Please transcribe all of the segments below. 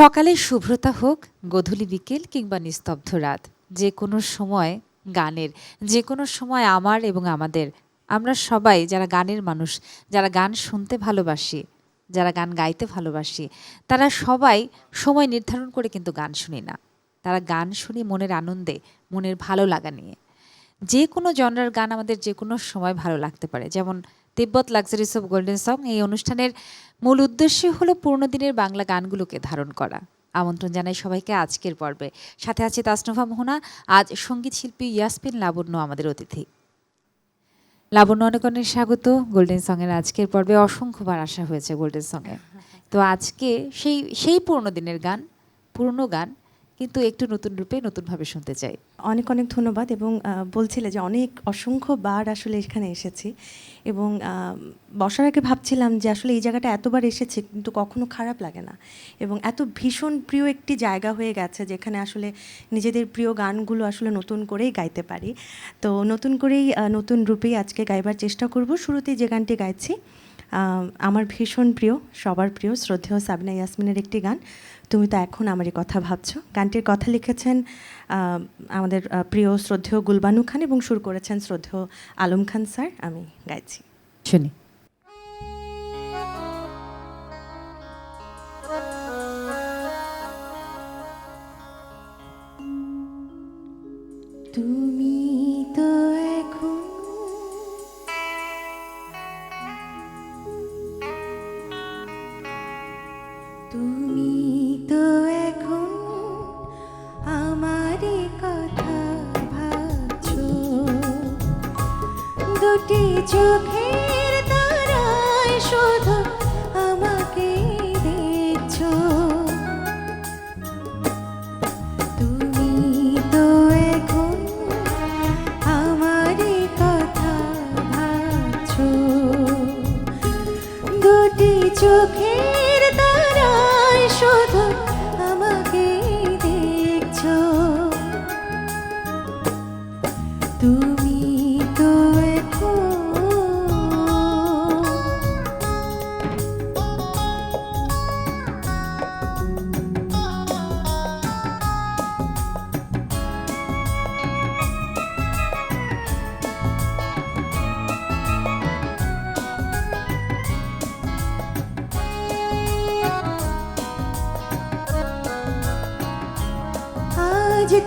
সকালে শুভ্রতা হোক, গধূলি বিকেল কিংবা নিস্তব্ধ রাত, যে কোনো সময় গানের, যে কোনো সময় আমার এবং আমাদের, আমরা সবাই যারা গানের মানুষ, যারা গান শুনতে ভালোবাসি, যারা গান গাইতে ভালোবাসি, তারা সবাই সময় নির্ধারণ করে কিন্তু গান শুনি না। তারা গান শুনি মনের আনন্দে, মনের ভালো লাগা নিয়ে। যে কোনো জনরার গান আমাদের যে কোনো সময় ভালো লাগতে পারে। যেমন Tibet luxuries of golden song এই অনুষ্ঠানের মূল উদ্দেশ্য হলো পুরনো দিনের বাংলা গানগুলোকে ধারণ করা। আমন্ত্রণ জানাই সবাইকে আজকের পর্বে। সাথে আছে তাসনভা মোহনা, আজ সংগীত শিল্পী ইয়াসমিন লাবণ্য আমাদের অতিথি। লাবণ্য অনেক অনেক স্বাগত। গোল্ডেন সঙের আজকের পর্বে অসংখ্যবার আসা হয়েছে গোল্ডেন সঙে তো আজকে সেই সেই পুরনো দিনের গান, পুরনো গান কিন্তু একটু নতুন রূপে নতুনভাবে শুনতে চাই। অনেক অনেক ধন্যবাদ এবং বলছিলে যে অনেক অসংখ্য বার আসলে এখানে এসেছি এবং বসার আগে ভাবছিলাম যে আসলে এই জায়গাটা এতবার এসেছে কিন্তু কখনো খারাপ লাগে না এবং এত ভীষণ প্রিয় একটি জায়গা হয়ে গেছে যেখানে আসলে নিজেদের প্রিয় গানগুলো আসলে নতুন করেই গাইতে পারি। তো নতুন করেই নতুন রূপেই আজকে গাইবার চেষ্টা করব। শুরুতেই যে গানটি গাইছি আমার ভীষণ প্রিয় সবার প্রিয় শ্রদ্ধেয় সাবিনা ইয়াসমিনের একটি গান। তুমি তো এখন আমারই কথা ভাবছ। গানটির কথা লিখেছেন আমাদের প্রিয় শ্রদ্ধেয় গুলবানু খান এবং সুর করেছেন শ্রদ্ধেয় আলম খান স্যার। আমি গাইছি। শুনি। তুমি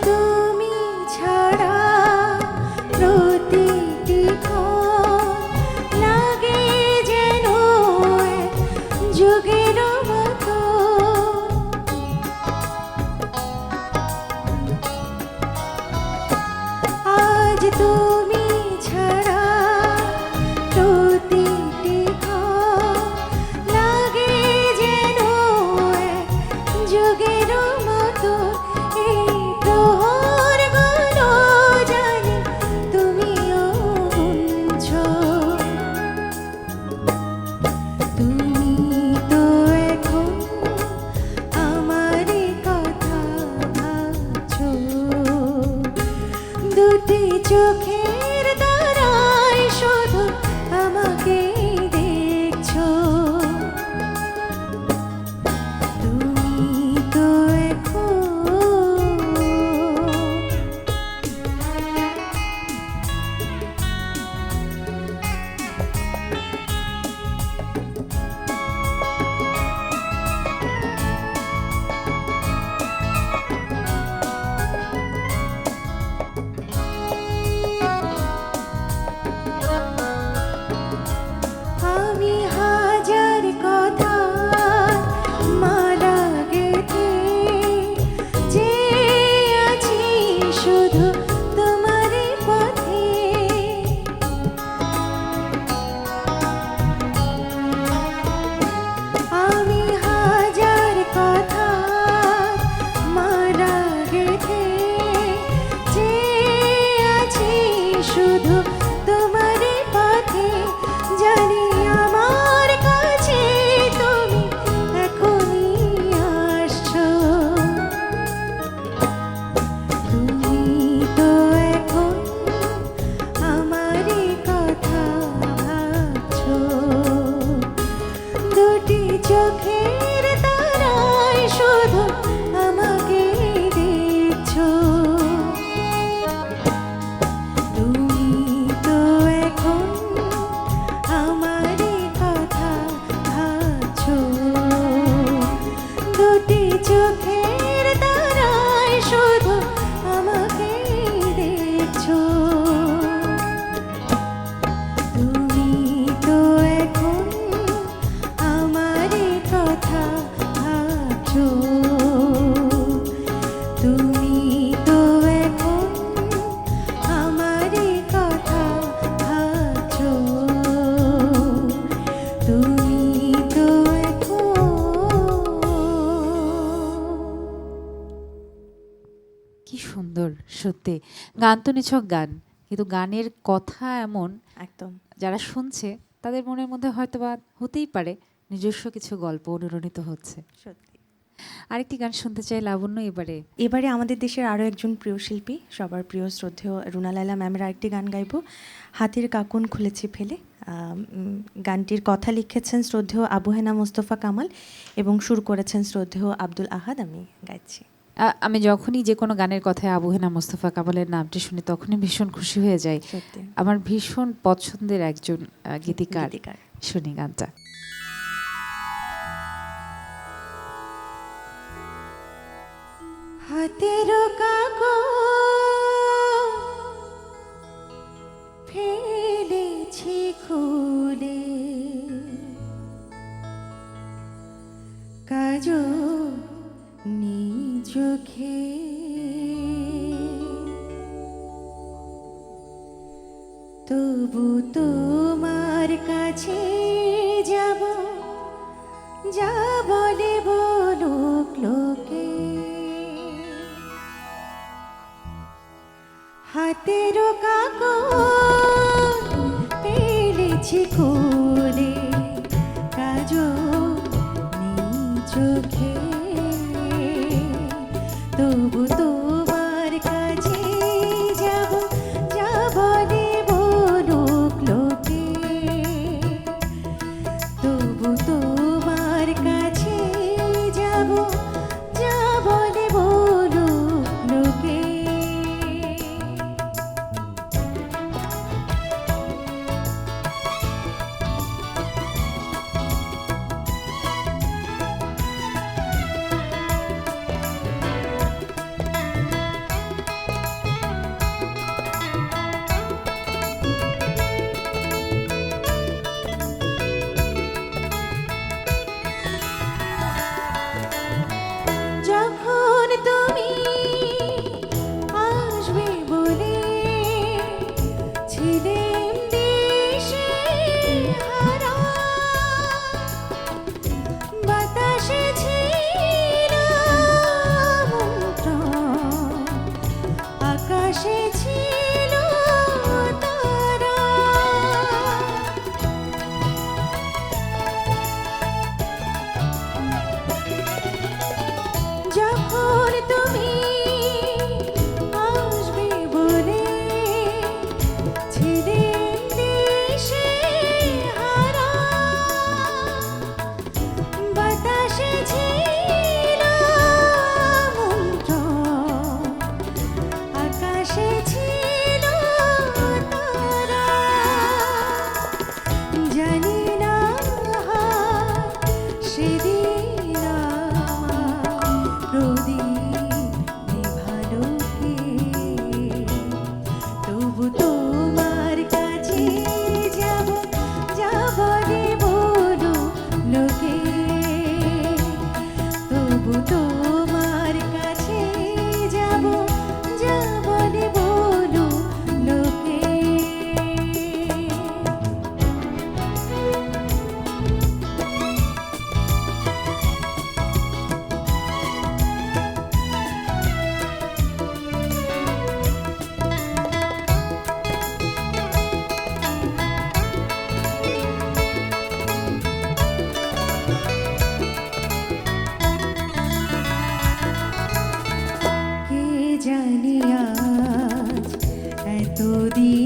আজ সত্যি। গান তো নিছক গান কিন্তু গানের কথা এমন একদম। যারা শুনছে তাদের মনের মধ্যে হয়তো বা হতেই পারে নিজস্ব কিছু গল্প অনুরণিত হচ্ছে। সত্যি। আরেকটি গান শুনতে চাই লাবণ্য এবারে। এবারে আমাদের দেশের আরও একজন প্রিয় শিল্পী সবার প্রিয় শ্রদ্ধেয় রুনা লাইলা ম্যামের আরেকটি গান গাইব হাতির কাকুন খুলেছি ফেলে। গানটির কথা লিখেছেন শ্রদ্ধেয় আবু হেনা মোস্তফা কামাল এবং সুর করেছেন শ্রদ্ধেয় আব্দুল আহাদ আমি গাইছি। আমি যখনই যে কোনো গানের কথায় আবু হেনা মোস্তফা কামালের নামটি শুনি তখনই ভীষণ খুশি হয়ে যাই। আমার ভীষণ পছন্দের একজন গীতিকার গীতিকার। শুনি গানটা। হাতের কাকো হাতের কাকো পেলেছি খুলে তবু তোমার জানি আজ? এতদিনে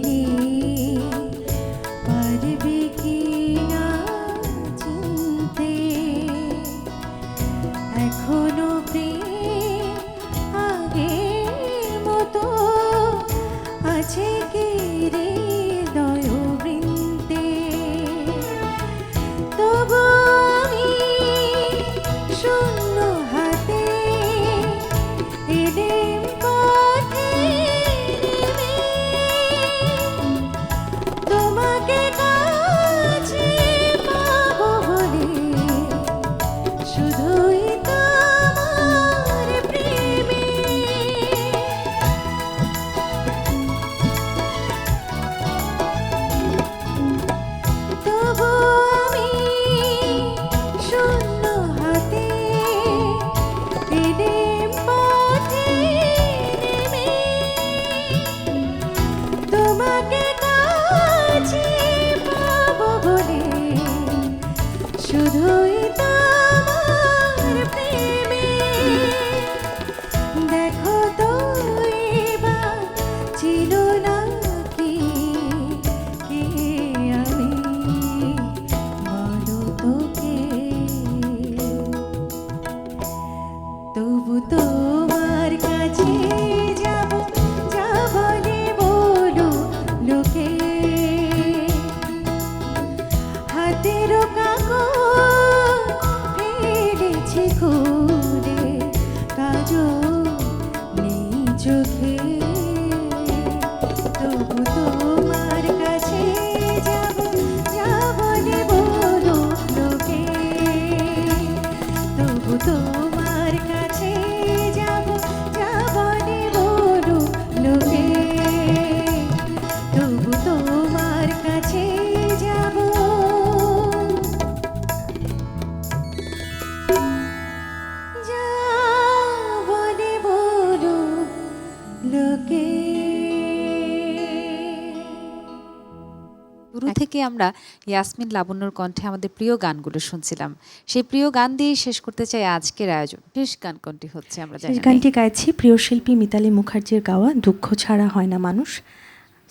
থেকে আমরা ইয়াসমিন লাবণ্যর কণ্ঠে আমাদের প্রিয় গানগুলো শুনছিলাম। সেই প্রিয় গান দিয়েই শেষ করতে চাই আজকের আয়োজন। শেষ গান কোনটি হচ্ছে আমরা শেষ গানটি গাইছি প্রিয় শিল্পী মিতালি মুখার্জির গাওয়া দুঃখ ছাড়া হয় না মানুষ।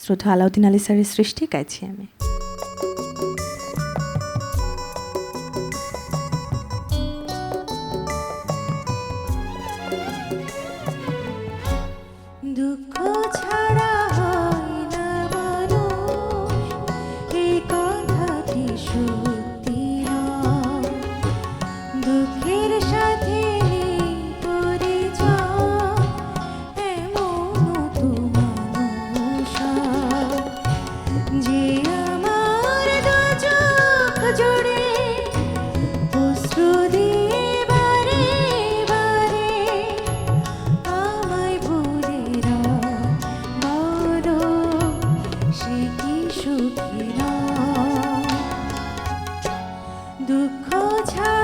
শ্রদ্ধা আলাউদ্দিন আলী স্যারের সৃষ্টি গাইছি আমি। সুখী দুঃখ ছা